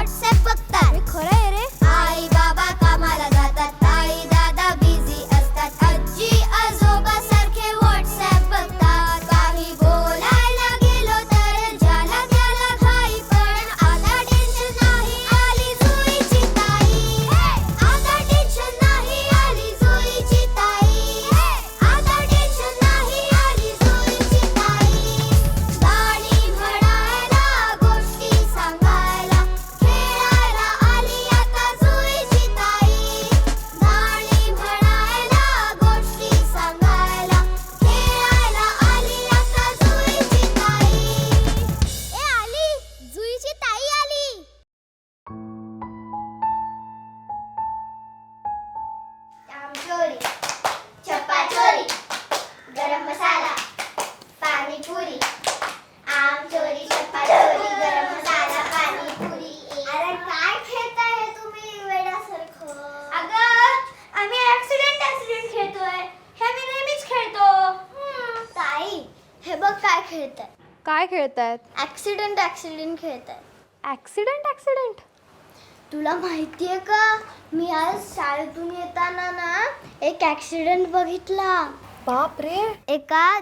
WhatsApp बघ काय खेळताय काय खेळतायत? ऍक्सिडेंट ऍक्सिडेंट खेळताय ऍक्सिडेंट ऍक्सिडेंट तुला माहितीये का? मी आज शाळेतून येताना ना एक ऍक्सिडेंट बघितला. बाप रे एका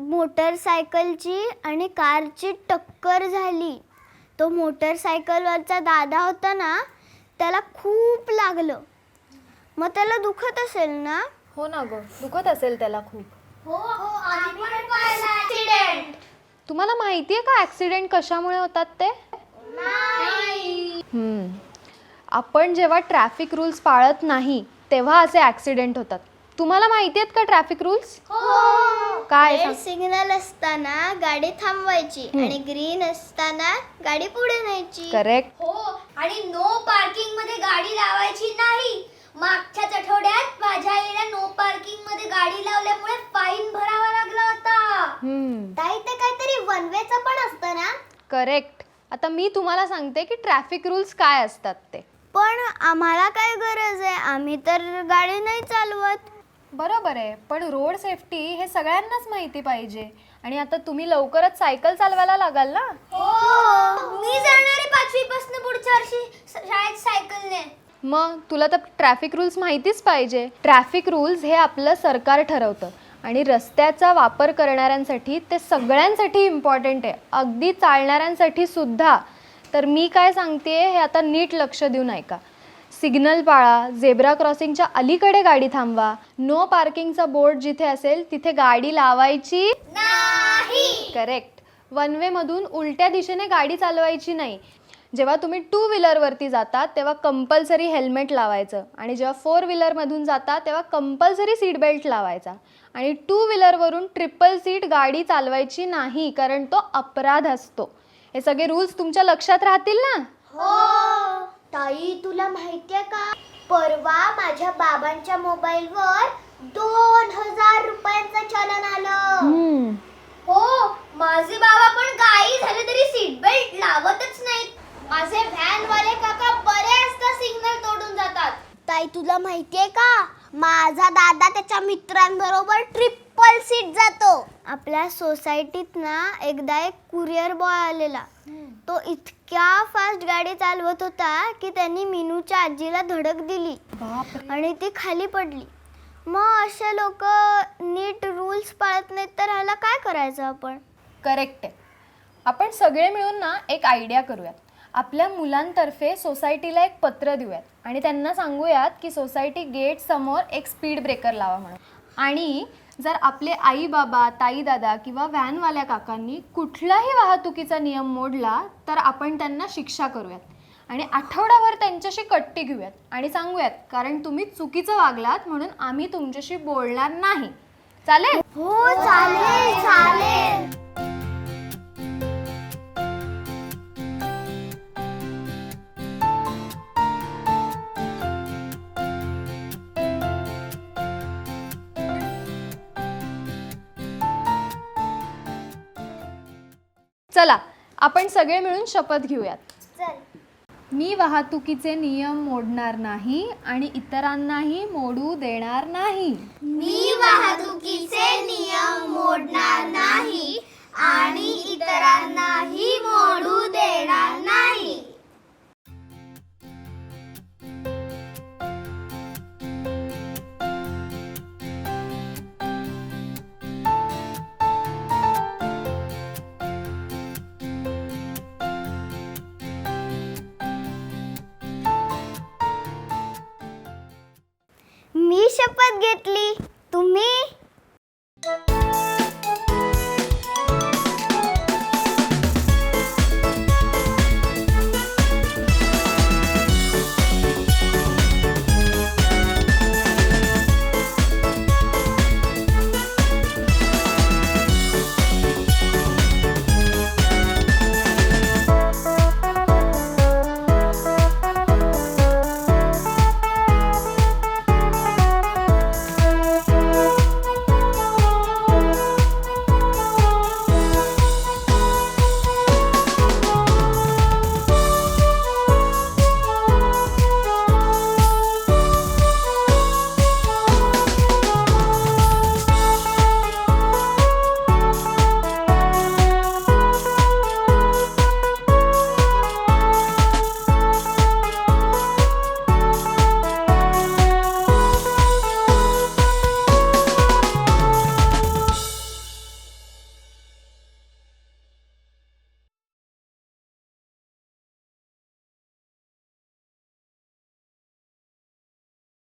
मोटरसायकलची आणि कारची टक्कर झाली. तो मोटरसायकलवरचा दादा होता ना त्याला खूप लागलं. मग त्याला दुखत असेल ना? हो ना ग दुखत असेल त्याला खूप. हो हो ऍक्सिडेंट तुम्हाला माहितीये का ऍक्सिडेंट कशामुळे होतात ते? हम्म. आपण जेव्हा ट्रॅफिक रूल्स पाळत नाही तेव्हा असे ऍक्सिडेंट होतात. तुम्हाला माहिती आहेत का ट्रॅफिक रूल्स काय सांग? सिग्नल असताना गाडी थांबवायची आणि ग्रीन असताना गाडी पुढे न्यायची. करेक्ट हो आणि नो पार्किंगमध्ये गाडी लावायची नाही. मागच्याच आठवड्यात माझ्या आईला नो पार्किंगमध्ये गाडी लावल्यामुळे फाईन भरावा लागला होता. ताई ते काहीतरी वन वेचं पण असतं ना? करेक्ट आता मी तुम्हाला सांगते की ट्रॅफिक रूल्स काय असतात ते. पण आम्हाला काय गरज आहे? आम्ही तर गाडी नाही चालवत. बरोबर आहे. पण रोड सेफ्टी हे सगळ्यांनाच माहिती पाहिजे. आणि आता तुम्ही लवकरच सायकल चालवायला लागाल ना? हो. मी जाणार आहे पाचवी पासून पुढच्या वर्षी शाळेत सायकलने मग तुला तर ट्रॅफिक रूल्स माहितीच पाहिजे. ट्रॅफिक रूल्स हे आपलं सरकार ठरवतं. आणि रस्त्याचा वापर करणाऱ्यांसाठी ते सगळ्यांसाठी इम्पॉर्टंट आहे. अगदी चालणाऱ्यांसाठी सुद्धा. तर मी काय सांगते हे आता नीट लक्ष देऊन ऐका. सिग्नल पाळा झेब्रा क्रॉसिंगच्या अलीकडे गाडी थांबवा. नो पार्किंगचा बोर्ड जिथे असेल तिथे गाडी लावायची करेक्ट वन वेमधून उलट्या दिशेने गाडी चालवायची नाही. जेव्हा तुम्ही टू व्हीलरवरती जाता तेव्हा कंपल्सरी हेल्मेट लावायचं. आणि जेव्हा फोर व्हीलरमधून जाता तेव्हा कंपल्सरी सीट बेल्ट लावायचा. आणि टू व्हीलरवरून ट्रिपल सीट गाडी चालवायची नाही कारण तो अपराध असतो. हे सगळे रूल्स तुमच्या लक्षात राहतील ना? हो. ताई तुला माहितीये का? परवा माझ्या बाबांच्या मोबाईलवर दोन हजार रुपयांचं चलन आलं. हो माझे बाबा पण काही झाले तरी सीट बेल्ट लावतच नाहीत. माझे व्हॅन वाले काका बऱ्याचदा सिग्नल तोडून जातात. ताई तुला माहितीये का? माझा दादा त्याच्या मित्रांबरोबर ट्रिपल सीट जातो. आपल्या सोसायटीत ना एकदा एक कुरिअर बॉय आलेला. तो इतक्या फास्ट गाडी चालवत होता की त्यांनी मिनूच्या आजीला धडक दिली. आणि ती खाली पडली. मग असे लोक नीट रूल्स पाळत नाहीत तर ह्याला काय करायचं आपण? करेक्ट आहे. आपण सगळे मिळून ना एक आयडिया करूयात. आपल्या मुलांतर्फे सोसायटीला एक पत्र देऊयात. आणि त्यांना सांगूयात की सोसायटी गेट समोर एक स्पीड ब्रेकर लावा म्हणून. आणि जर आपले आई बाबा ताई दादा किंवा व्हॅनवाल्या काकांनी कुठलाही वाहतुकीचा नियम मोडला तर आपण त्यांना शिक्षा करूयात. आणि आठवडाभर त्यांच्याशी कट्टी घेऊयात आणि सांगूयात कारण तुम्ही चुकीचं वागलात म्हणून आम्ही तुमच्याशी बोलणार नाही. चालेल? हो चालेल चालेल. चला आपण सगळे मिळून शपथ घेऊयात. चल. मी वाहतुकीचे नियम मोडणार नाही आणि इतरांनाही मोडू देणार नाही. मी वाहतुकीचे नियम मोडणार नाही आणि इतरांनाही मोडू मी शपथ घेतली